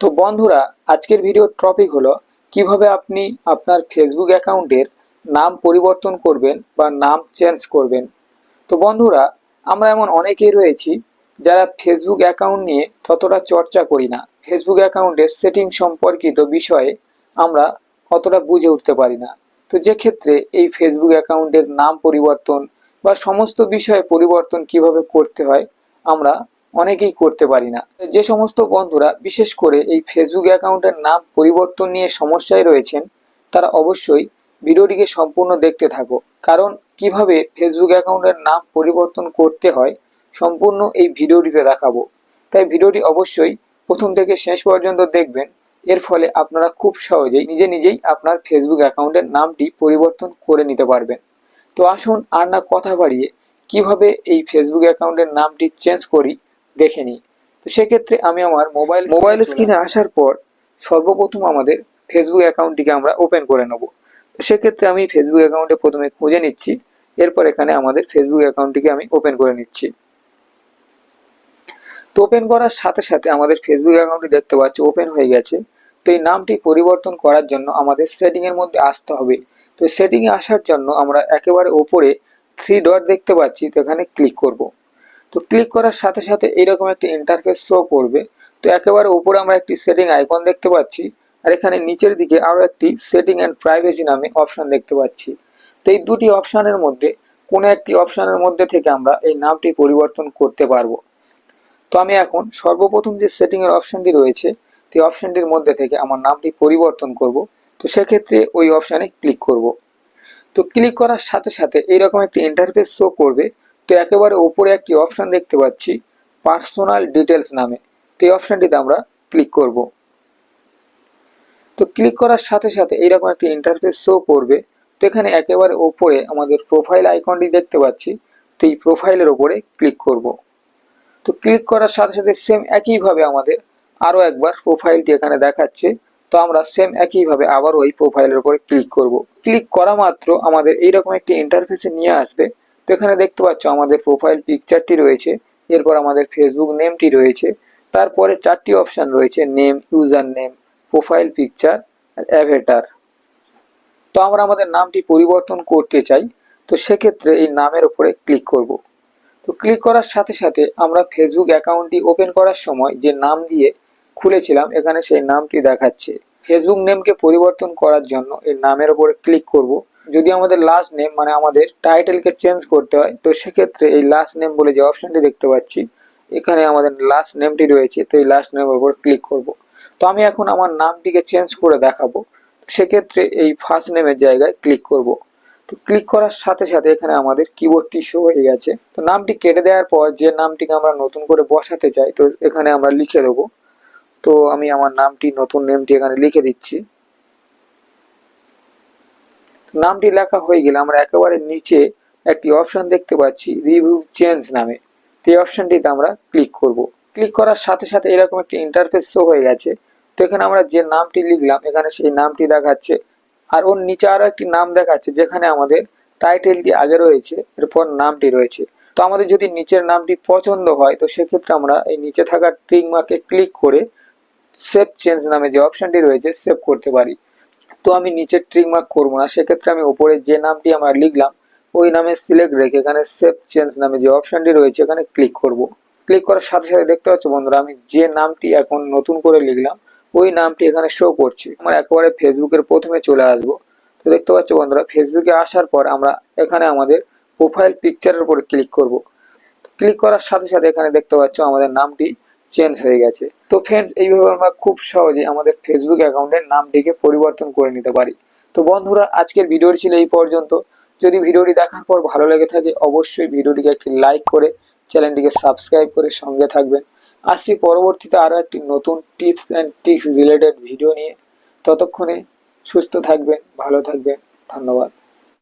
তো বন্ধুরা, আজকের ভিডিওর টপিক হলো, কীভাবে আপনি আপনার ফেসবুক অ্যাকাউন্টের নাম পরিবর্তন করবেন বা নাম চেঞ্জ করবেন। তো বন্ধুরা, আমরা এমন অনেকেই রয়েছি যারা ফেসবুক অ্যাকাউন্ট নিয়ে ততটা চর্চা করি না। ফেসবুক অ্যাকাউন্টের সেটিং সম্পর্কিত বিষয়ে আমরা অতটা বুঝে উঠতে পারি না। তো যে ক্ষেত্রে এই ফেসবুক অ্যাকাউন্টের নাম পরিবর্তন বা সমস্ত বিষয়ে পরিবর্তন কীভাবে করতে হয়, আমরা অনেকেই করতে পারি না। যে সমস্ত বন্ধুরা, বিশেষ করে এই ফেসবুক অ্যাকাউন্টের নাম পরিবর্তন নিয়ে সমস্যায় রয়েছেন, তারা অবশ্যই ভিডিওটিকে সম্পূর্ণ দেখতে থাকো। কারণ, কীভাবে ফেসবুক অ্যাকাউন্টের নাম পরিবর্তন করতে হয়, সম্পূর্ণ এই ভিডিওটিতে দেখাবো। তাই ভিডিওটি অবশ্যই প্রথম থেকে শেষ পর্যন্ত দেখবেন। এর ফলে আপনারা খুব সহজেই, নিজে নিজেই আপনার ফেসবুক অ্যাকাউন্টের নামটি পরিবর্তন করে নিতে পারবেন। তো আসুন আর না কথা বাড়িয়ে, কীভাবে এই ফেসবুক অ্যাকাউন্টের নামটি চেঞ্জ করি দেখে নিই। তো সেক্ষেত্রে আমি আমার মোবাইল মোবাইল স্ক্রিনে আসার পর সর্বপ্রথম আমাদের ফেসবুক অ্যাকাউন্টটিকে আমরা ওপেন করে নেব। তো সেক্ষেত্রে আমি ফেসবুক অ্যাকাউন্টে প্রথমে খুঁজে নিচ্ছি। এরপর এখানে আমাদের ফেসবুক অ্যাকাউন্টটিকে আমি ওপেন করে নিচ্ছি। তো ওপেন করার সাথে সাথে আমাদের ফেসবুক অ্যাকাউন্টটি দেখতে পাচ্ছি ওপেন হয়ে গেছে। তো এই নামটি পরিবর্তন করার জন্য আমাদের সেটিং এর মধ্যে আসতে হবে। তো সেটিং এ আসার জন্য আমরা একেবারে ওপরে থ্রি ডট দেখতে পাচ্ছি। তো এখানে ক্লিক করব। তো ক্লিক করার সাথে সাথে এইরকম একটি ইন্টারফেস শো করবে। তো একেবারে উপরে আমরা একটি সেটিং আইকন দেখতে পাচ্ছি, আর এখানে নিচের দিকে আরও একটি সেটিং অ্যান্ড প্রাইভেসি নামে অপশন দেখতে পাচ্ছি। তো এই দুটি অপশানের মধ্যে কোনো একটি অপশানের মধ্যে থেকে আমরা এই নামটি পরিবর্তন করতে পারব। তো আমি এখন সর্বপ্রথম যে সেটিংয়ের অপশনটি রয়েছে, সেই অপশনটির মধ্যে থেকে আমার নামটি পরিবর্তন করব। তো সেক্ষেত্রে ওই অপশানে ক্লিক করব। তো ক্লিক করার সাথে সাথে এইরকম একটি ইন্টারফেস শো করবে তো একেবারে ওপরে একটি অপশন দেখতে পাচ্ছি পার্সোনাল ডিটেলস নামে। তো এই অপশনটিতে আমরা ক্লিক করব। তো ক্লিক করার সাথে সাথে এইরকম একটি ইন্টারফেস শো করবে। তো এখানে একেবারে ওপরে আমাদের প্রোফাইল আইকনটি দেখতে পাচ্ছি। তো এই প্রোফাইলের ওপরে ক্লিক করব। তো ক্লিক করার সাথে সাথে সেম একইভাবে আমাদের আরও একবার প্রোফাইলটি এখানে দেখাচ্ছে। তো আমরা সেম একইভাবে আবার ওই প্রোফাইলের উপরে ক্লিক করব। ক্লিক করা মাত্র আমাদের এইরকম একটি ইন্টারফেসে নিয়ে আসবে। তো এখানে দেখতে পাচ্ছ আমাদের প্রোফাইল পিকচারটি রয়েছে, এরপর আমাদের ফেসবুক নেমটি রয়েছে, তারপরে চারটি অপশন রয়েছে name user name profile picture avatar তো আমরা আমাদের নামটি পরিবর্তন করতে চাই, তো সেক্ষেত্রে এই নামের উপরে ক্লিক করব। তো ক্লিক করার সাথে সাথে আমরা ফেসবুক অ্যাকাউন্টটি ওপেন করার সময় যে নাম দিয়ে খুলেছিলাম, এখানে সেই নামটি দেখাচ্ছে। ফেসবুক নেমকে পরিবর্তন করার জন্য এই নামের উপরে ক্লিক করব। যদি আমাদের লাস্ট নেম মানে আমাদের টাইটেলকে চেঞ্জ করতে হয়, তো সেক্ষেত্রে এই লাস্ট নেম বলে যে অপশনটি দেখতে পাচ্ছি, এখানে আমাদের লাস্ট নেমটি রয়েছে, তো এই লাস্ট নেমের উপর ক্লিক করব। তো আমি এখন আমার নামটিকে চেঞ্জ করে দেখাবো, সেক্ষেত্রে এই ফার্স্ট নেমের জায়গায় ক্লিক করব। তো ক্লিক করার সাথে সাথে এখানে আমাদের কিবোর্ডটি শো হয়ে গেছে। তো নামটি কেটে দেওয়ার পর যে নামটিকে আমরা নতুন করে বসাতে চাই, তো এখানে আমরা লিখে দেবো। তো আমি আমার নামটি নতুন নেমটি এখানে লিখে দিচ্ছি। নামটি লেখা হয়ে গেলে আমরা একেবারে নিচে একটি অপশন দেখতে পাচ্ছি রিভিউ চেঞ্জ নামে। এই অপশনটিতে আমরা ক্লিক করব। ক্লিক করার সাথে সাথে এরকম একটি ইন্টারফেস শো হয়ে গেছে। তো এখানে আমরা যে নামটি লিখলাম, এখানে সেই নামটি দেখাচ্ছে। আর ওর নিচে আরও একটি নাম দেখাচ্ছে, যেখানে আমাদের টাইটেলটি আগে রয়েছে, এরপর নামটি রয়েছে। তো আমাদের যদি নিচের নামটি পছন্দ হয়, তো সেক্ষেত্রে আমরা এই নিচে থাকা মার্কে ক্লিক করে সেভ চেঞ্জ নামে যে অপশনটি রয়েছে সেভ করতে পারি। তো আমি নিচের ট্রিক মার্ক করব না। সেক্ষেত্রে আমি ওপরে যে নামটি আমরা লিখলাম, ওই নামে সিলেক্ট রেখে এখানে সেভ চেঞ্জ নামে যে অপশনটি রয়েছে, এখানে ক্লিক করব। ক্লিক করার সাথে সাথে দেখতে পাচ্ছ বন্ধুরা, আমি যে নামটি এখন নতুন করে লিখলাম, ওই নামটি এখানে শো করছে। আমরা একেবারে ফেসবুকের প্রথমে চলে আসব। তো দেখতে পাচ্ছ বন্ধুরা ফেসবুকে আসার পর আমরা এখানে আমাদের প্রোফাইল পিকচারের উপরে ক্লিক করব। ক্লিক করার সাথে সাথে এখানে দেখতে পাচ্ছ আমাদের নামটি চেঞ্জ হয়ে গেছে। তো ফ্রেন্ডস এইভাবে আমরা খুব সহজে আমাদের ফেসবুক অ্যাকাউন্টের নামটিকে পরিবর্তন করে নিতে পারি। তো বন্ধুরা, আজকের ভিডিওটি ছিল এই পর্যন্ত। যদি ভিডিওটি দেখার পর ভালো লেগে থাকে, অবশ্যই ভিডিওটিকে একটি লাইক করে চ্যানেলটিকে সাবস্ক্রাইব করে সঙ্গে থাকবেন। আসছি পরবর্তীতে আরও একটি নতুন tips and tips related video নিয়ে। ততক্ষণে সুস্থ থাকবেন, ভালো থাকবেন, ধন্যবাদ।